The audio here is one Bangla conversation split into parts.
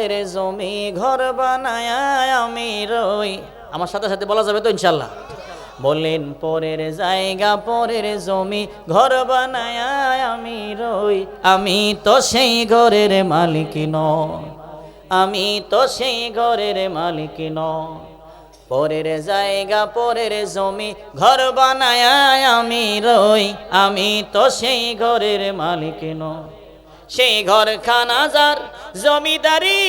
পরের জমি ঘর বানায় আমি রই। আমার সাথে সাথে বলা যাবে তো ইনশাল্লাহ বললেন, পরের জায়গা, পরের জমি ঘর বানায় আমি রই। আমি তো সেই ঘরের মালিক নয় আমি তো সেই ঘরের মালিক নয় পরের জায়গা, পরের জমি ঘর বানায় আমি রই। আমি তো সেই ঘরের মালিক নয় সেই ঘর খানাজার জমিদারি।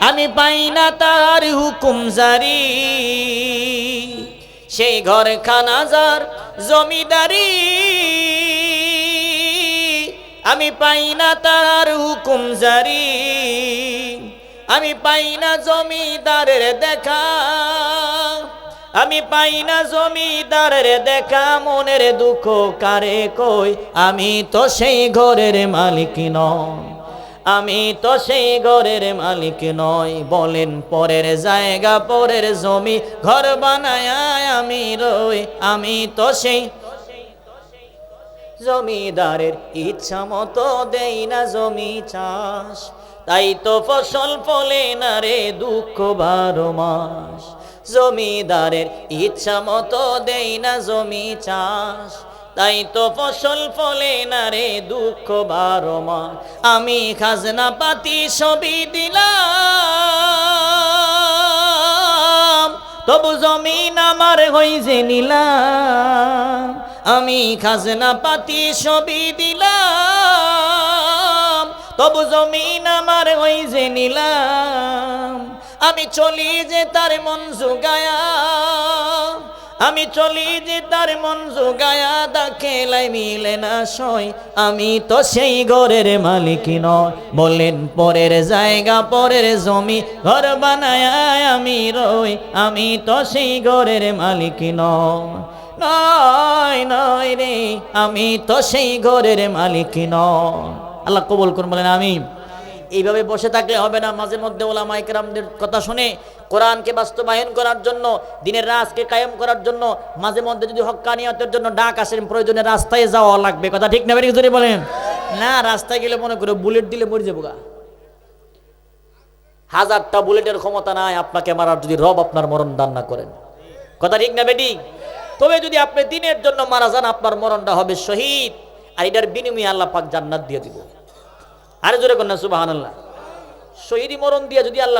আমি পাই না তার হুকুম জারি। সেই ঘর খানাজার জমিদারি। আমি পাই না তার হুকুম জারি। আমি পাই না জমিদারের দেখা। আমি পাই না জমিদারের দেখা, মনের দুঃখ কারে কই? আমি তো সেই ঘরের মালিক নয় আমি তো সেই ঘরের মালিক নয় বলেন পরের জায়গা, পরের জমি, ঘর বানায় আমি রই। আমি তো সেই জমিদারের ইচ্ছা মতো দেই না জমি চাষ। তাই তো ফসল ফলে না রে দুঃখ বারো মাস। জমিদারের ইচ্ছা মতো দেই না জমি চাষ। তাই তো ফসল ফলে না রে দুঃখ বারো আমি খাজনা পাতি সবই দিলাম, তবু জমিন আমার যে নিলাম। আমি খাজনা পাতি সবই দিলাম, তবু জমিন আমার যে নিলাম। আমি চলি যে তার মন জোগায়া, আমি চলি যে তার মন জোগায়া দাখেলাই মিলে না সই আমি তো সেই ঘরের মালিক নয়। বললেন পরের জায়গা, পরের জমি, ঘর বানায় আমি রই। আমি তো সেই ঘরের মালিক নয়। নয় নয় রে, আমি তো সেই ঘরের মালিক নয়। আল্লাহ কবুল করুন, বলেন আমি এইভাবে বসে থাকলে হবে না। মাঝে মধ্যে ওলামা একরামদের কথা শুনে কোরআনকে বাস্তবায়ন করার জন্য, দিনের রাজকে কায়েম করার জন্য, মাঝে মধ্যে যদি হক্কানিয়তের জন্য ডাক আসেন প্রয়োজনে রাস্তায় যাওয়া লাগবে। কথা ঠিক না, বেরিয়ে যদি বলেন। না, রাস্তায় গেলে মনে করো বুলেট দিলে মরে যাব গা। হাজারটা বুলেটের ক্ষমতা নাই, আপনাকে মারার যদি রব আপনার মরণ দান না করেন। কথা ঠিক না, বেটি? তবে যদি আপনি দিনের জন্য মারা যান, আপনার মরণটা হবে শহীদ। আর এটার বিনিময়ে আল্লাহ পাক জান্নাত দিয়ে দিব। আরে জোরে কন্যা সুবাহ আল্লাহ শহীদ মরণ দিয়ে যদি আল্লাহ